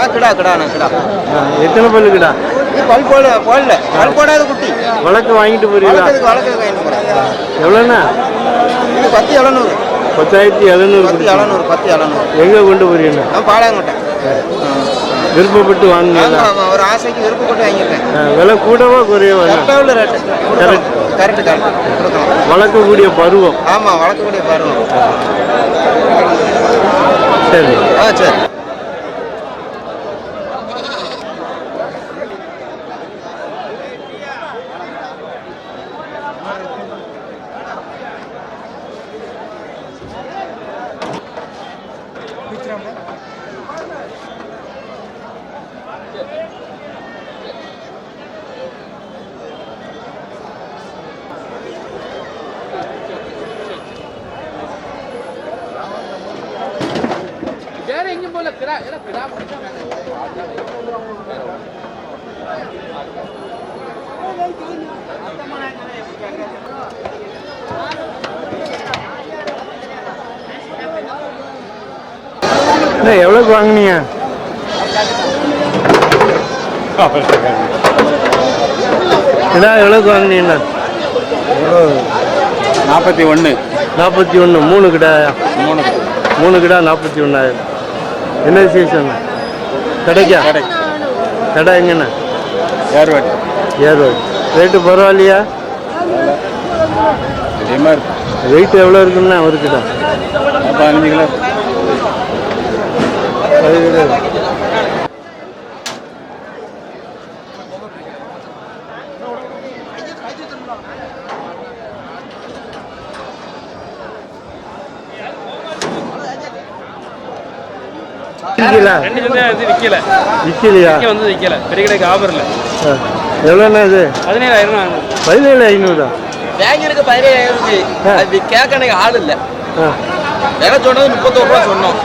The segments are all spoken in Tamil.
ஆ கிடா கிடாண்ணா கிடா. எத்தனை பல்லு கிடா? இது பல் போட போடல. பல் போடாத குட்டி. வழக்கு வாங்கிட்டு போறீங்களா? வளர்க்கறதுக்கு வாங்கிட்டு போகிறேன் எவ்வளோண்ணா? இது பத்து எழுநூறு. பத்தாயிரத்தி எழுநூறு பத்து எழுநூறு பத்து எழுநூறு. எங்கே கொண்டு போறீங்கண்ணா? நான் பாடாங்கட்டேன் விருப்பப்பட்டு ஆமாம் ஒரு ஆசைக்கு விருப்பப்பட்டு வாங்கியிருக்கேன். ஆ, விலை கூடவா குறையவா ரேட்டு. Correct. கரெக்டு கரெக்ட் கொடுக்கலாம். வளர்க்கக்கூடிய பருவம். ஆமாம் வளர்க்கக்கூடிய பருவம். சரி. ஆ சரி. அண்ணா எவ்வளோக்கு வாங்குனீங்க? கிடா எவ்வளோக்கு வாங்குனீங்கண்ணா நாற்பத்தி ஒன்று நாற்பத்தி ஒன்று மூணு கிடாயா மூணு. மூணு கிடா நாற்பத்தி ஒன்றாயிரம் என்ன விசேஷம்? கடைக்கா? கடை. எங்கண்ணா? ஏர்வாடி. ஏர்வாடி. ரேட்டு பரவாயில்லையா? வெயிட் எவ்வளோ இருக்குண்ணா ஒரு கிடா? பதினஞ்சு கிலோ அது கிடா விற்கலா ரெண்டு சந்தை வந்து விற்கல விற்கலையா இங்கே வந்து விற்கல பெரிய கடைக்கு ஆஃபர் இல்லை ஆ. எவ்வளோண்ணா இது? பதினேழாயிரம் பதினேழு ஐநூறா பேங்கிற்கு பதினேழாயிரம். அது கேட்க எனக்கு ஆள் இல்லை. விலை சொன்னது முப்பத்தோரு ரூபா சொன்னோம்.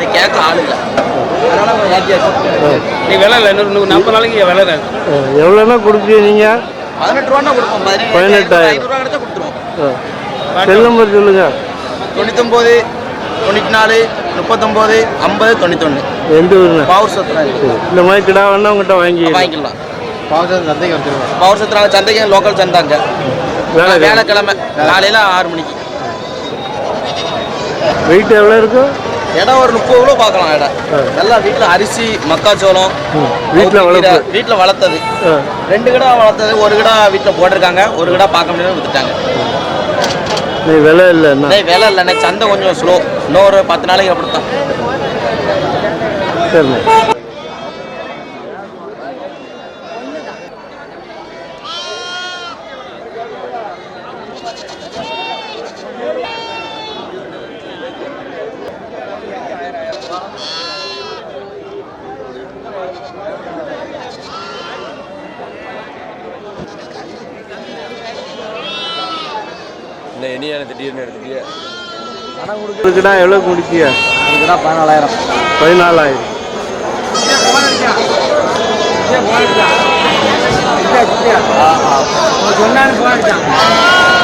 அது கேட்க ஆள் இல்லை. அதனால ஏற்றியாச்சு ஆ. நீ விலை இல்லை இன்னொரு நூறு நாற்பது நாளைக்கு விலை ஆ. எவ்வளோண்ணா கொடுப்பீங்க நீங்கள் பதினெட்டு ரூபா கொடுப்போம் பதினெட்டாயிரம். ஐநூறு ரூபா கிடைச்சா கொடுத்துருவோம் செல் நம்பர் சொல்லுங்க. தொண்ணூத்தொம்பது தொண்ணூற்றி நாலு முப்பத்தொம்போது ஐம்பது தொண்ணூத்தொன்று எந்த ஊருண்ணா? பவர் சத்திரம். இந்த மாதிரி கிடா வேணா உங்கள்கிட்ட வாங்கி வாங்கிக்கலாம். பவர் சத்திரம் சந்தைக்கு வந்துருவோம். பவர் சத்திரம் சந்தைக்கு லோக்கல் சந்தாங்க வேலை வேலைக்கிழமை காலையில் ஆறு மணிக்கு. வெயிட் எவ்வளோ இருக்கும்? இடம் ஒரு முப்பது கிலோ பார்க்கலாம் இடம். எல்லாம் வீட்டில் அரிசி மக்காச்சோளம் வீட்டில் வீட்டில் வளர்த்தது. ரெண்டு கிடா வளர்த்தது ஒரு கிடா வீட்டில் போட்டிருக்காங்க. ஒரு கிடா பார்க்க முடியாது வித்துட்டாங்க. விலை இல்லைண்ணா இன்னைக்கு விலை இல்லை. இன்னைக்கு சந்தை கொஞ்சம் ஸ்லோ இன்னும் ஒரு பத்து நாளைக்கு அப்படித்தான். சரிண்ணா ஒரு கிடா எவ்வளோ முடிச்சியா? ஒரு கிடா பதினாலாயிரம். பதினாலாயிரம் அண்ணா, இது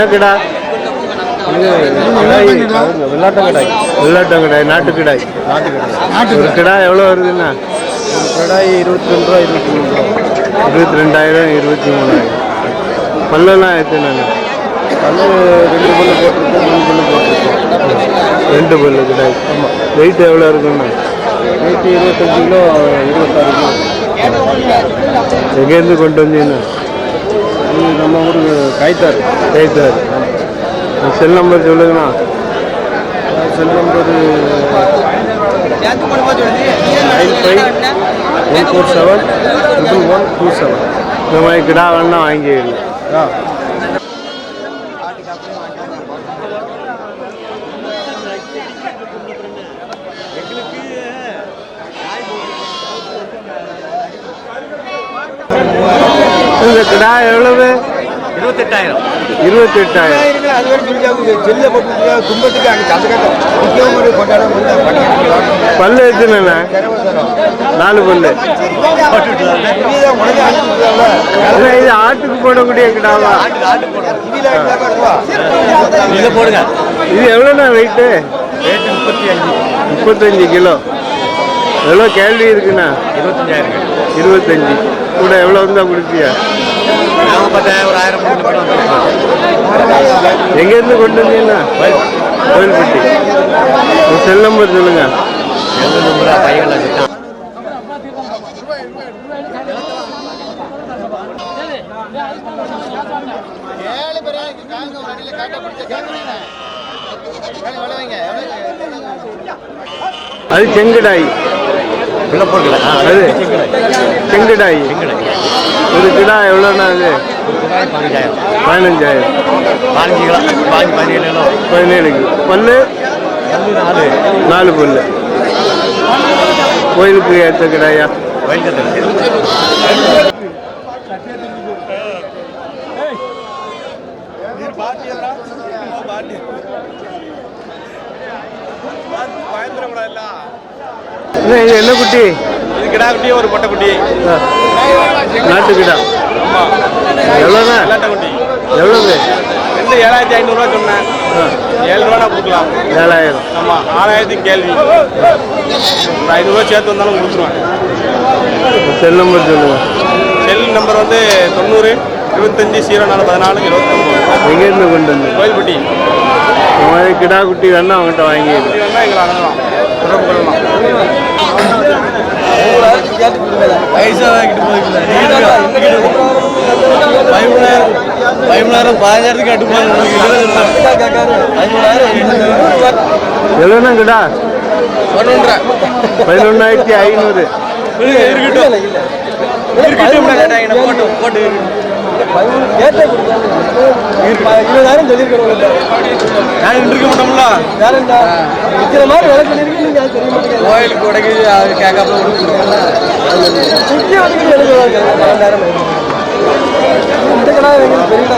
என்ன கிடா? வெள்ளாட்டம் கடாய் வெள்ளாட்டம் கிடாய் நாட்டு கிடாய் நாட்டு கடாய் ஒரு கிடா எவ்வளோ வருதுண்ணா கடாய் இருபத்தி ரெண்டு ரூபா இருபத்தி மூணு ரூபா. இருபத்தி ரெண்டாயிரம் இருபத்தி மூணாயிரம். பல்லெல்லாம் எத்தனை பல்லு ரெண்டு பல்லு போட்டிருக்கோம் மூணு பல்லு போட்டிருக்கோம் ரெண்டு பல்லு கிடாய் ஆமாம் வெயிட் எவ்வளோ இருக்குண்ணா நூற்றி இருபத்தஞ்சு கிலோ இருபத்தாறு கிலோ. எங்கேருந்து கொண்டு வந்தீங்கண்ணா இது நம்ம ஊருக்கு கைத்தார் கைத்தார் செல் நம்பர் சொல்லுங்கண்ணா. Cell number nine five one four seven two one two seven. இந்த மாதிரி கிடா வேணா ஆ. இந்த கிடா எவ்வளவு? இருபத்தெட்டாயிரம். இருபத்தெட்டாயிரம். அது வரைக்கும் செல்ல போட்டு கும்பத்துக்கு அங்கே சந்தகம் முக்கியமாக கொண்டாடம் பல்லு எத்தனைண்ணா நாலு பல்லு. இது ஆட்டுக்கு போடக்கூடிய கிடாவா? இதை போடுங்க இது எவ்வளோண்ணா வெயிட்டு ரேட்டு முப்பத்தி அஞ்சு. முப்பத்தஞ்சு கிலோ. எவ்வளோ கேள்வி இருக்குண்ணா? இருபத்தஞ்சாயிரம் இருபத்தஞ்சி. கூட எவ்வளோ இருந்தால் கொடுப்பியா? ஒரு ஆயிரம் எங்கேருந்து கொண்டு வந்தீங்கன்னா கோயில்பட்டி. உங்கள் செல் நம்பர் சொல்லுங்க. எந்த நம்பரா பையன் அது செங்கடாய். உள்ள போடல அது செங்கடாய் ஒரு கிடா எவ்வளோண்ணா அது பதினஞ்சாயிரம் பதினஞ்சு கிலோ பாஞ்சு பதினேழு கிலோ பதினேழு கிலோ பல்லு வந்து நாலு நாலு பல்லு கோயிலுக்கு ஏற்ற கிடாயா இது என்ன குட்டி? இது கிடா குட்டி ஒரு பொட்டை குட்டி. நாட்டு கிடா. எவ்வளோண்ணா? குட்டி. எவ்வளவு ரெண்டு ஏழாயிரத்தி ஐநூறுரூவா சொன்னேன். ஏழு ரூபா கொடுக்கலாம். ஏழாயிரம். ஆமாம் ஆறாயிரத்தி கேள்வி. ஒரு ஐநூறுரூவா சேர்த்து வந்தாலும் கொடுத்துருவேன். செல் நம்பர் சொல்லுங்க. செல் நம்பர் வந்து தொண்ணூறு இருபத்தஞ்சி ஜீரோ நாலு பதினாலு இருபத்தொம்பது எங்கேருந்து கொண்டு வந்து கோயில்பட்டி. கிடா குட்டி வேணா அவங்ககிட்ட வாங்கி வந்தால் எங்களை அணுகலாம் தொடர்பு கொள்ளலாம். பதிமூணாயிரம் பதினஞ்சாயிரத்துக்கு எவ்வளோண்ணா கிடா பதினொன்றாயிரத்தி ஐநூறு போட்டு போட்டு. இருபதாயிரம் சொல்லியிருக்கிறோம் நான் இருக்க மாட்டோம்ல வேற என்ன? மாதிரி விலை சொல்லியிருக்கு நீங்க அது தெரிய மாட்டேங்குது. கோயிலுக்கு உடைக்கு அது கேட்காம சுற்றி வந்து எழுதுவாங்க பன்னெண்டாயிரம் இந்த கடை எங்களுக்கு பெரிய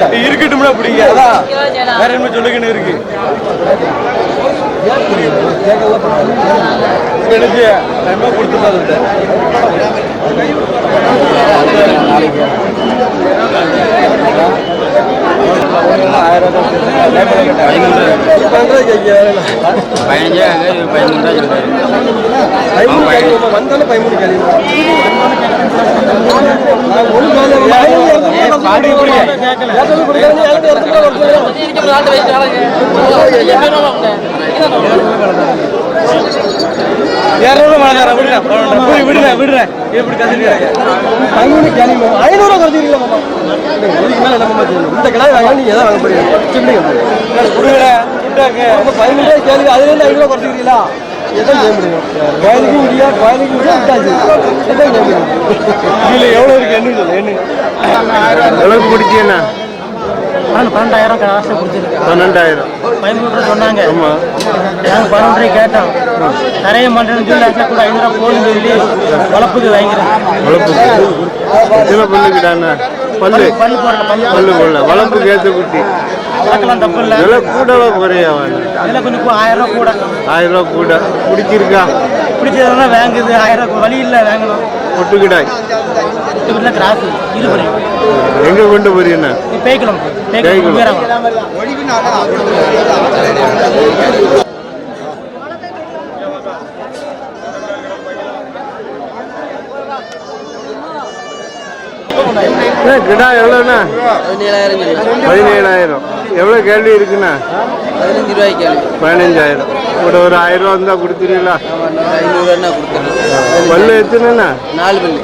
கடை இருக்கட்டும்னா பிடிங்க. அதான். வேற என்ன சொல்லுங்கன்னு இருக்கு. நினைச்சு நம்ம கொடுத்துருந்தா வந்தாலும் பயமுடி கேள்வி விடுறேன் விடுறேன் எப்படி கத்துக்கிறேன் ஐநூறுவா குறைச்சிருக்கீங்களா மேல நம்ம இந்த கிடாய் வாங்க எதாவது வாங்க போறீங்க. அப்ப பதிமூணு ரூபாய் கேள்வி அதுல இருந்து ஐநூறுவா குறைச்சிக்கிறீங்களா? எதான் செய்ய முடியும்? கோயிலுக்கு முடியா? கோயிலுக்கு முடியா? விட்டாச்சு எதான் செய்ய முடியும்? இதுல எவ்வளவு இருக்கு? என்ன சொல்லு என்ன? பன்னெண்டாயிரம் காசு கொடுத்துருக்கு. பன்னெண்டாயிரம். பதிமூணு சொன்னாங்க. ஆமாம் நாங்கள் பன்னெண்டு கேட்டோம். நிறைய பண்ணுறேன்னு சொல்லி அசை கூட ஐநூறுவா போகணும்னு சொல்லி வளர்ப்புக்கு வாங்கிறேன் வளர்ப்பு எத்தனை பல்லு கிடாண்ணா பல்லு. பல்லு போடல பல்லு. பல்லு போடல. வளர்ப்புக்கு ஏற்ற குட்டி. பார்க்கலாம் தப்பு இல்லை. விலை கூடவா குறையா இதில் கொஞ்சம் ஆயிரம் ரூபா கூட. ஆயிரம் ரூபா கூட. பிடிச்சிருக்கா? பிடிச்சதுனா வாங்குது. ஆயிரம் ரூபா வழி இல்லை வாங்கணும் ஒட்டு கிடாய் வீட்டில் கிராஸ். இது பண்ணி. எங்கே கொண்டு போறீங்கண்ணா பேய்க்கலாம். பேய்க்கலாம் அண்ணா, கிடா எவ்வளோண்ணா? பதினேழாயிரம். பதினேழாயிரம் எவ்வளோ கேள்வி இருக்குண்ணா? பதினஞ்சு ரூபாய்க்கு கேள்வி பதினஞ்சாயிரம். கூட ஒரு ஆயிரம் ரூபா இருந்தால் கொடுத்துருவீங்களா ஐநூறுவா கொடுத்துருக்கேன் பல்லு எத்தனைண்ணா? நாலு பல்லு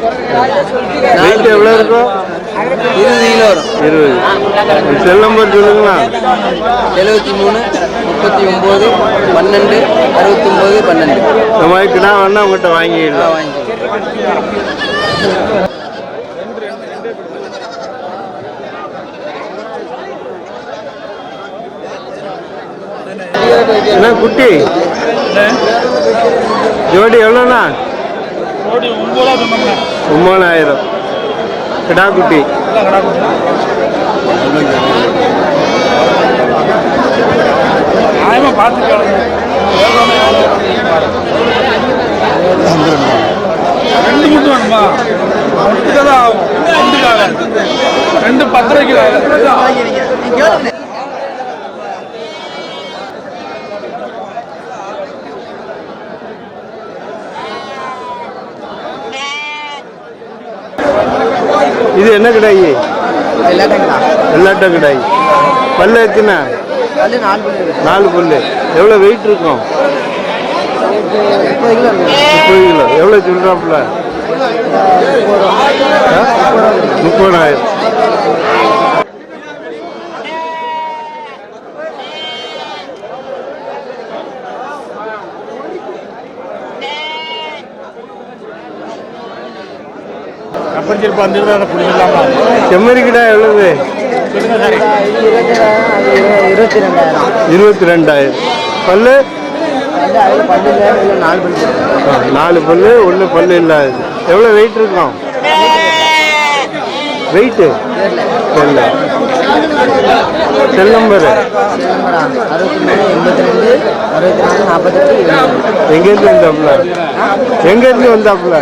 வெயிட் எவ்வளோ இருக்கும் இருபது. கிலோ வரும் இருபது செல் நம்பர் சொல்லுங்களா? எழுபத்தி மூணு முப்பத்தி ஒம்பது பன்னெண்டு அறுபத்தொம்போது பன்னெண்டு இந்த மாதிரி கிடா வேணா உங்கள்கிட்ட வாங்கிடலாம். வாங்கிக்கலாம் என்ன குட்டி? ஜோடி எவ்வளோண்ணா? ஒம்பதாயிரம் கிடா குட்டி. ரெண்டு மட்டும் வேணுமா? ரெண்டு தான் ஆகும் ரெண்டுக்காக ரெண்டு பத்தரைக்கு இது என்ன கிடாய் வெள்ளாட்ட கிடாய் பல்லு எத்தனை? நாலு பல்லு எவ்வளோ வெயிட் இருக்கும்? முப்பது கிலோ எவ்வளோ சொல்கிறாப்புல முப்பதாயிரம். செம்மறி கிடா எவ்வளவு? இருபத்தி ரெண்டாயிரம். பல்லு? நாலு பல்லு ஒன்று பல்லு இல்லாது எவ்வளோ வெயிட் இருக்கும்? வெயிட்டு தெரியல. செல் நம்பரு எங்கேருந்து வந்தாப்புல? எங்கேருந்து வந்தாப்புல?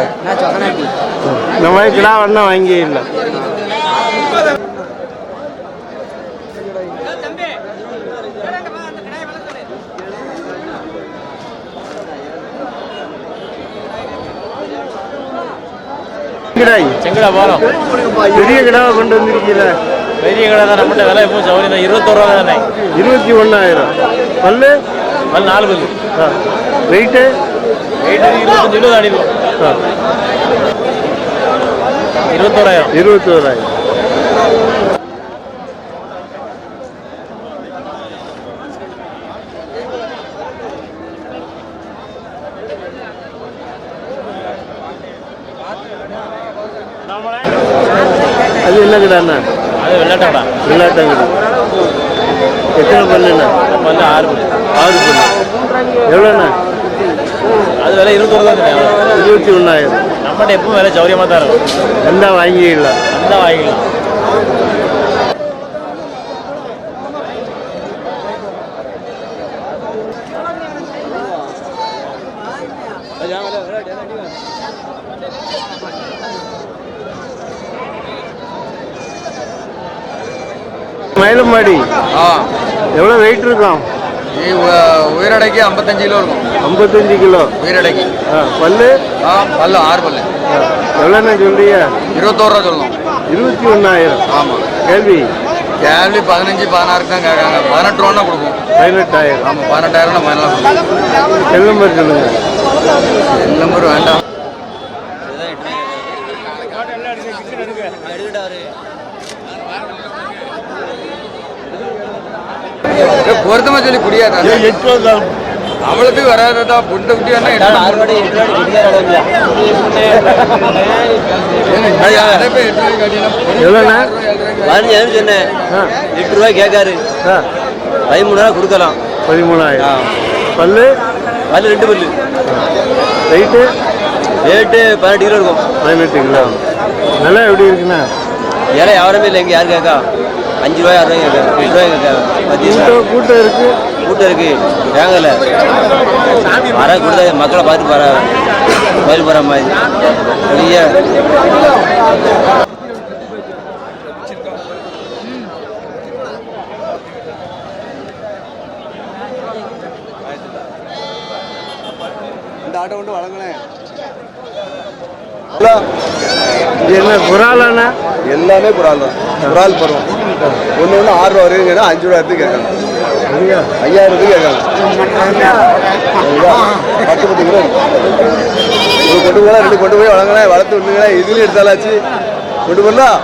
மாதிரி கிடா வேணா வாங்கி இல்லை கிடாய் செங்கடா போகிறோம் பெரிய கிடாவை கொண்டு வந்திருக்கீல பெரிய கடை தான் நம்மகிட்ட விலை எப்போ சௌகரியம் தான் இருபத்தோரு ரூபா தானே. இருபத்தி ஒன்றாயிரம் பல்லு? பல் நாலு பல்லு. வெயிட்டு? வெயிட் இருபத்தஞ்சு கிலோ அடிக்கும் இருபத்தோராயிரம். இருபத்தோராயிரம் அது என்ன கிடாண்ணா அது வெள்ளாட்டா விளையாட்டங்கடி எத்தனை பல்லுண்ணா வந்து ஆறு பல்லு. ஆறு பல்லு. எவ்வளோண்ணா? அது விலை இருபத்தோரு தான் இருபத்தி ஒன்றாயிரம் நம்மகிட்ட எப்பவும் விலை சௌகரியமாக தான் இருக்கும். ரெண்டா வாங்கிக்கலாம் அந்த வாங்கிக்கலாம் மயிலம்பாடி. ஆ. எவ்வளோ வெயிட் இருக்கும்? உயிரடைக்கு ஐம்பத்தஞ்சு கிலோ இருக்கும். ஐம்பத்தஞ்சு கிலோ. உயிரடைக்கு. பல்லு? ஆ பல்லு ஆறு பல்லு. எவ்வளோண்ணா சொல்றீங்க? இருபத்தோரு ரூபா சொல்லணும் இருபத்தி ஒன்றாயிரம் ஆமாம் கேள்வி? கேள்வி பதினஞ்சு பதினாறுக்கு தான் கேட்காங்க பதினெட்டு ரூபா கொடுக்கும் பதினெட்டாயிரம். ஆமாம் பதினெட்டாயிரம் கொடுக்கும் செல் நம்பர் சொல்லுங்க. செல் நம்பர் வேண்டாம். பொருத்தமா சொல்லி குடியாதான் அவளுக்கு வராததா? புண்டை குட்டி வேணா எவ்வளோண்ணா? சொன்னேன் ஆ. எட்டு ரூபாய் கேட்காரு. ஆ. பதிமூணு ரூபா கொடுக்கலாம். பதிமூணாயிரம். பல்லு? பல்லு ரெண்டு பல்லு. வெயிட்டு ரேட்டு பதினெட்டு கிலோ இருக்கும். பதினெட்டு கிலோ. நல்லா எப்படி இருக்குண்ணா? ஏன்னா யாருமே இல்லை இங்கே யார் கேட்கா? அஞ்சு ரூபாய் ஆறு ரூபாய் எட்டு ரூபாய் பத்து கூட்டம் இருக்கு. கூட்டம் இருக்கு. வேங்கல. வர கொடுத்த மக்களை பார்த்து வர கோயில் போகிற மாதிரி. பெரிய இந்த ஆட்டோ கொண்டு வழங்கினேன். இது என்ன குராலாண்ணா? எல்லாமே குரால் தான். குரால் பருவம். ஒன்று ஒன்று ஆறு ரூபா வரைக்கும் கேட்டால் அஞ்சு ரூபா எடுத்து கேட்காங்க ஐயாயிரத்துக்கு கேட்காங்க பத்து பத்து கிலோ. ஒரு கொண்டு போல ரெண்டு கொண்டு போய் வழங்கினேன் வளர்த்து விட்டுங்களா இதுலேயும் எடுத்தாலாச்சு. கொண்டு போடலாம்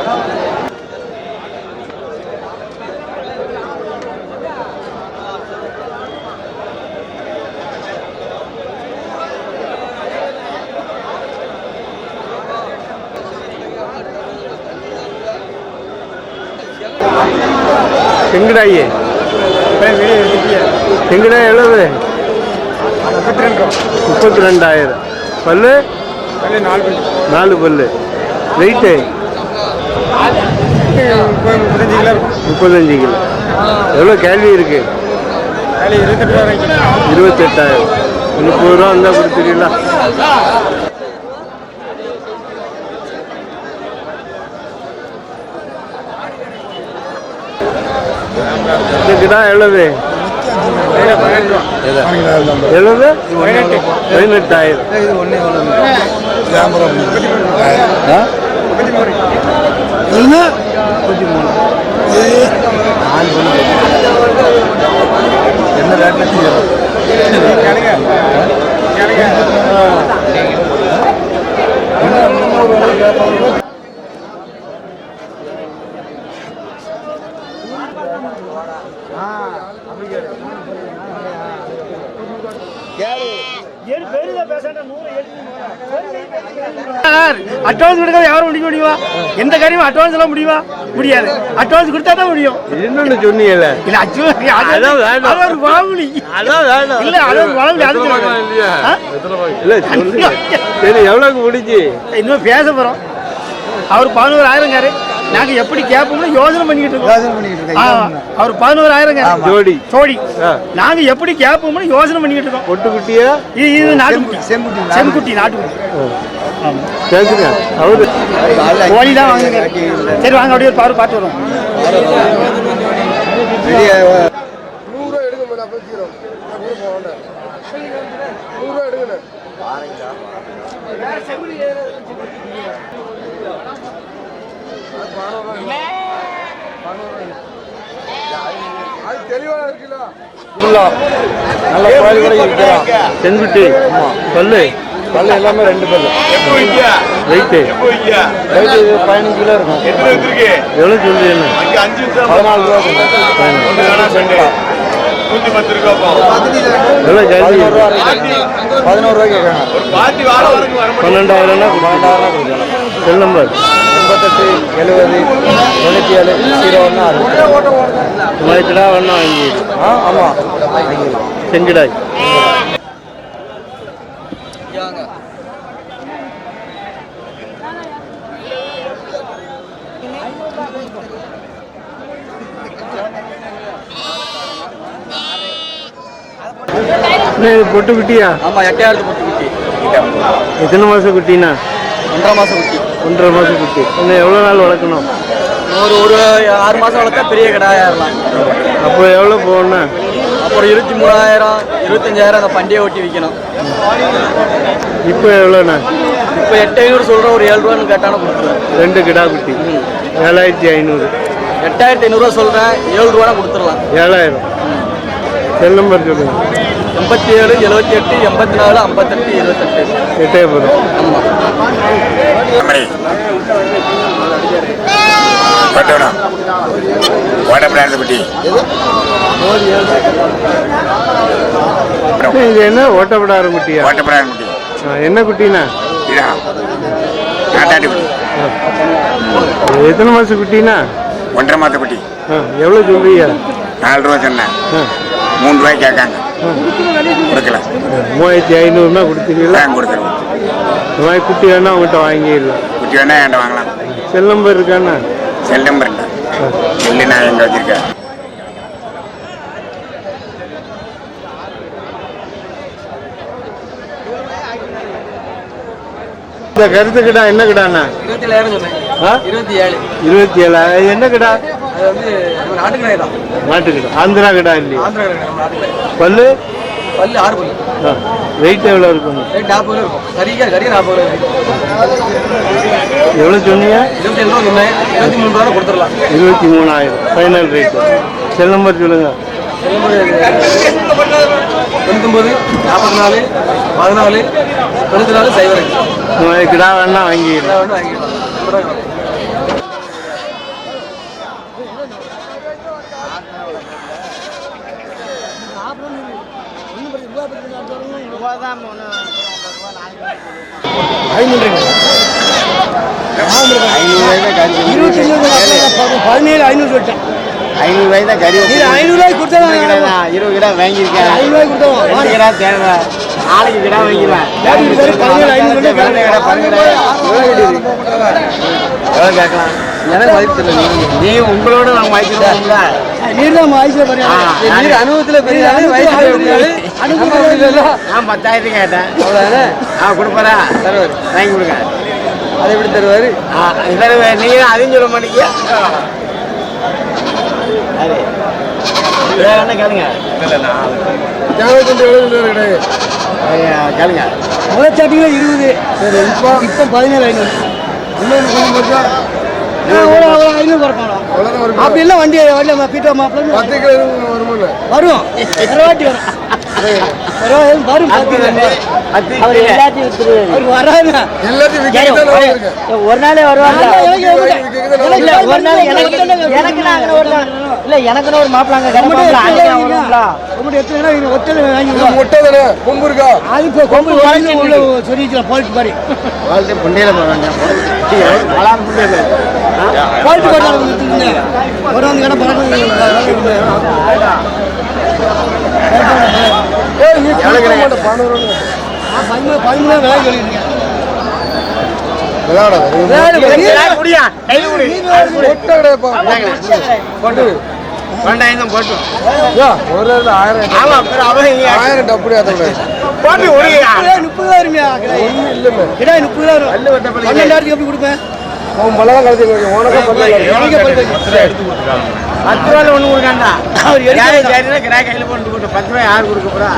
செங்கடாயி எங்கடா எவ்வளவு முப்பத்தி ரெண்டாயிரம் பல்லு நாலு பல்லு வெயிட்டு முப்பத்தஞ்சு கிலோ எவ்வளோ கேள்வி இருக்கு இருபத்தெட்டாயிரம் முப்பது ரூபா இருந்தால் கொடுத்துருவீங்களா கிடா எவ்வளவு? எவ்வளவு? பதினெட்டாயிரம். என்ன ரேட்ல அட்வான்ஸ் கொடுக்காத யாரும் முடிக்க முடியுமா? எந்த காரியமும் அட்வான்ஸ் எல்லாம் முடியுமா? முடியாது. அட்வான்ஸ் கொடுத்தா தான் முடியும். இன்னொன்னு சொன்னீங்கல்ல? இல்ல அதான் ஒரு அதான் வேண்டாம். இல்ல அது ஒரு பழமொழி அது? இல்ல சரி எவ்வளவுக்கு முடிஞ்சு? இன்னும் பேச போறோம். அவர் பதினோராயிரம் காரு நாங்க எப்படி கேட்போம்னு யோசனை பண்ணிக்கிட்டு இருக்கோம். யோசனை பண்ணிக்கிட்டு இருக்கேன் அவர் பதினோராயிரம் காரு ஜோடி. ஆ. நாங்க எப்படி கேட்போம்னு யோசனை பண்ணிக்கிட்டு இருக்கோம். பொட்டுக்குட்டியா? இது இது நாட்டுக்குட்டி. செம்புட்டி செம்குட்டி நாட்டுக்குட்டி. அவரு. கோழி தான் வாங்குங்க. சரி வாங்க அப்படியே ஒரு பாரு பார்த்து வரோம் நல்ல கோழிகளை விற்கலாம் செங்குட்டி பல்லு. பல்லு எல்லாமே ரெண்டு பல்லு. வெயிட்டு வெயிட் இது பதினஞ்சு கிலோ இருக்கும். எவ்வளோ சொல்றீங்க? பதினாலு ரூபா பதினோரு ரூபாய்க்கு கேட்காங்க பன்னெண்டாயிரம்னா பன்னெண்டாயிரம் கொடுக்கலாம். செல் நம்பர் எண்பத்தெட்டு எழுபது தொண்ணூற்றி ஏழு ஜீரோ ஒன்று ஆறு இந்த மாதிரி கிடா வேணா வாங்கி ஆ ஆமாம் இது பொட்டு குட்டியா? ஆமா எட்டையாயிரத்து பத்து குட்டி. எத்தனை மாதம் குட்டினா? ஒன்றரை மாசம் குட்டி. ஒன்றரை மாதம் குட்டி. இன்னும் எவ்வளோ நாள் வளர்க்கணும்? ஒரு ஒரு ஆறு மாசம் வளர்த்தா பெரிய கடாயிரலாம் அப்போ எவ்வளோ போகணும்னா அப்புறம் இருபத்தி மூணாயிரம் இருபத்தஞ்சாயிரம் அந்த பண்டிகை ஓட்டி விற்கணும் இப்போ எவ்வளோண்ணா இப்போ எட்டு ஐநூறு சொல்கிறோம் ஒரு ஏழு ரூபான்னு கேட்டாலும் கொடுத்துருவேன். ரெண்டு கிடா குட்டி. ஏழாயிரத்தி ஐநூறு. எட்டாயிரத்தி ஐநூறுரூவா சொல்கிறேன் ஏழு ரூபா கொடுத்துடலாம். ஏழாயிரம். செல் நம்பர் சொல்லுங்க. எண்பத்தி ஏழு எழுபத்தி எட்டு எண்பத்தி நாலு ஐம்பத்தெட்டு இருபத்தெட்டு. எட்டயபுரம் ஆமாம் பட்டோடம் ஓடப்படாத குட்டி. இது என்ன? ஓட்டப்படார குட்டியா ஓட்டப்படாத குட்டி. என்ன குட்டினா குட்டி. இது எத்தனை மாதம் குட்டினா ஒன்றரை மாத குட்டி. எவ்வளோ சொல்றீங்க? நாலு ரூபா சொன்னேன். மூணு ரூபாய்க்கு கேட்காங்க. கொடுக்கல. மூவாயிரத்தி ஐநூறுனா கொடுத்துருவீங்களா கொடுத்துருவோம் இந்த மாதிரி குட்டி வேணா உங்கள்கிட்ட வாங்கிடலாம். குட்டி வேணா என்கிட்ட வாங்கலாம். செல் நம்பர் இருக்காண்ணா செல் நம்பர் இல்லை. செல்லு நான் எங்கே வச்சிருக்கேன். இந்த கருத்து கிடா என்ன கிடாண்ணா இருபத்தி ஏழு இருபத்தி ஏழா. என்ன கிடா? அது வந்து நம்ம நாட்டுக்கடை தான். நாட்டு கிடா ஆந்திரா கிடா இல்லையா பல்லு? பல்லு ஆறு பல்லு. வெயிட் எவ்வளோ இருக்கும்? ரேட் நாற்பது ரூபா இருக்கும். சரியா சரியா நாற்பது இருக்கும் எவ்வளோ சொன்னீங்க? இருபத்தி ஏழு ரூபா சொன்னேன். இருபத்தி மூணு ரூபா கொடுத்துடலாம். இருபத்தி மூணாயிரம். ஃபைனல் ரேட்டு செல் நம்பர் சொல்லுங்கள் தொண்ணூத்தொம்பது நாற்பத்தி நாலு பதினாலு தொண்ணூற்றி நாலு சைபர் மாதிரி கிடா வேணா வாங்கிடலாம் நான் வந்து வாங்கிக்கலாம் ஐம்பது ரூபா வேணும். ஐநூறுரூவாய்க்கு காஞ்சி பதினேழு ஐநூறு சொல்லிட்டேன் ஐநூறு ரூபாய் தான் கறி நீ ஐநூறு ரூபாய்க்கு கொடுத்தா நான் இருபது கிலோ வாங்கியிருக்கேன் ஐநூறு ரூபாய்க்கு கொடுத்தோம் ரெண்டு தேவை நாளைக்கு கிலோ வாங்கிடுவேன் பதினேழு ஐநூறு. எவ்வளோ கேட்கலாம் எனக்கு தெரியல நீ உங்களோட நாங்கள் வாங்கிக்கிறோம்ல நீர் தான் வயசுல பெரிய ஆ, நீர் அனுபவத்தில் பெரிய. அனுபவத்தில் நான் பத்தாயிரத்துக்கு கேட்டேன். அவ்வளோதானே ஆ கொடுப்பாரா தருவார். வாங்கி கொடுங்க அதை எப்படி தருவார்? ஆ இதில் நீங்கள் அதையும் சொல்ல மாட்டீங்க அது வேற என்ன கேளுங்க? கேளுங்க. முதல் ஸ்டார்டிங்ல இருபது. இப்போ? இப்போ பதினேழு ஐநூறு. இன்னொன்று கொஞ்சம் அப்படி இல்லை வண்டி வண்டி பீட்டோ மாப்பிள்ள வரும் வாட்டி வரும். வரும், ஒரு நாளே வருவாங்க இல்ல ஒரு நாள் எனக்கு ஒரு நாள். இல்ல எனக்குன்னு ஒரு மாப்பிளாங்க வாங்கி அது இப்போ கொம்பு உடைஞ்சு உள்ள சொல்லிக்கலாம் பால்ட் மாதிரி. வாழ்க்கை புண்டையில் போகிறாங்க வளாம் புண்டையில் பால்ட் போட்டாங்க ஒரு வந்து இடம் பறக்க பதிமூணு பதிமூணு விலை சொல்லியிருக்கேன். போட்டு. ரெண்டாயிரம் போட்டு ஆமா அப்புறம் அவன் போட்டு ஒழுங்கா. முப்பது ரூபா வருமையா கிடாய் முப்பது ரூபா வரும் பன்னெண்டாயிரத்துக்கு எப்படி கொடுப்பேன்? பத்து ரூபாய் ஒண்ணு கொடுக்காண்டா? அவர். சரினா கிராக் கையில் போட்டு கொடுத்து பத்து ரூபாய் யார் கொடுக்க போறா?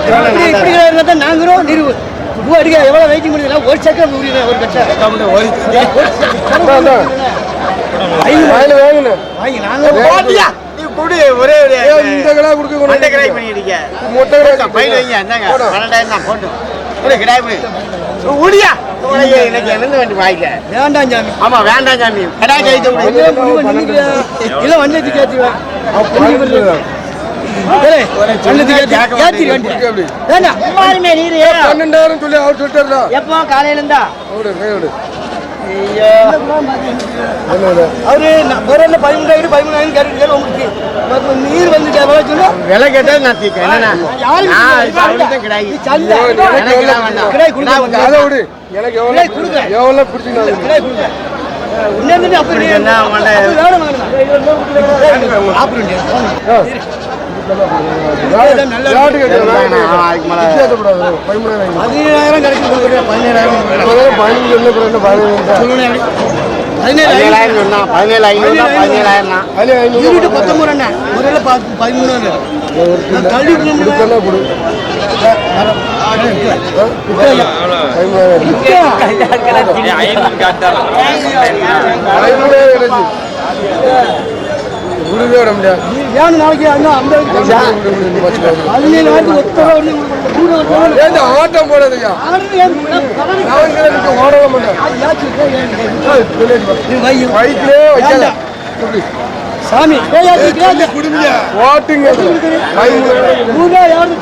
இப்படி இப்படி இருந்தால் தான் நாங்களும் நிறுவு. பூ அடிக்க எவ்வளோ வெயிட்டிங் முடியல ஒரு செகண்ட் முடியல ஒரு நீ குடு ஒரே ஒரே மண்டை கிராக் பண்ணி அடிக்க பையில வைங்க என்னங்க பன்னெண்டாயிரம் தான் போட்டு. குடு கிராக் பண்ணி உடியா எனக்கு என்னது வண்டி வாய்க்க வேண்டாம் சாமி. ஆமா வேண்டாம் சாமி. கடா கைத்து இல்லை வண்டி கேட்டுருவேன் பன்னெண்டாயிரம் சொல்லி அவர் சொல்லிட்டாருடா. எப்போ? காலையில இருந்தா? அவரு ஒரு பதிமூணாயிரம் பதிமூணாயிரம் கேட்டு உங்களுக்கு. நீர் விலை கேட்டா நான் எனக்கு. எவ்வளோ எவ்வளோ பிடிச்சிங்க அப்படி இப்படி பதினேழாயிரம் கிடைக்கும் பதினேழாயிரம் பதினேழாயிரம். பதினேழாயிரம் சொன்னா பதினேழு பதினேழாயிரம் ஐநூறு இருபது பத்தொன்பது அண்ணா. முதல்ல பதிமூணு தள்ளி இதுக்கெல்லாம் கொடு பதிமூணாயிரம் பதிமூணாயிரம் கிடைச்சு விடுவே விட முடியாது வேணும் நாளைக்கு அண்ணா ஐம்பது பதினேழாயிரத்து ஒத்த ரூபா ஒன்று கூட ஒரு ரூபா ஏன் ஆட்டம் போடாதீங்க ஓடவே மாட்டேன். சாமி. ஓட்டுங்க பதிமூணாயிரம் நூறு ரூபா யாரும்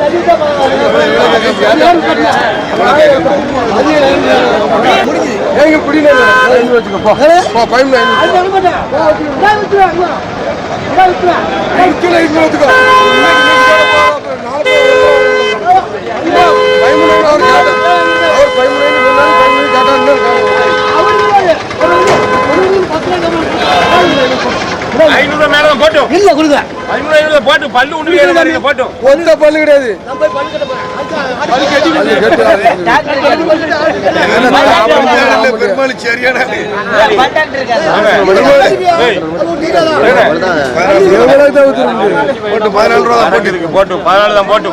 அவர் ஐநூறு மேல தான் போட்டோம் இல்ல கொடுங்க. ஐநூறு ஐநூறு போட்டு பல்லு ஒண்ணு போட்டோம் ஒத்த பல்லு கிடையாது. பெருமாள் சரியான போட்டு பதினாலு ரூபா தான் போட்டு போட்டு பதினாலு தான் போட்டு.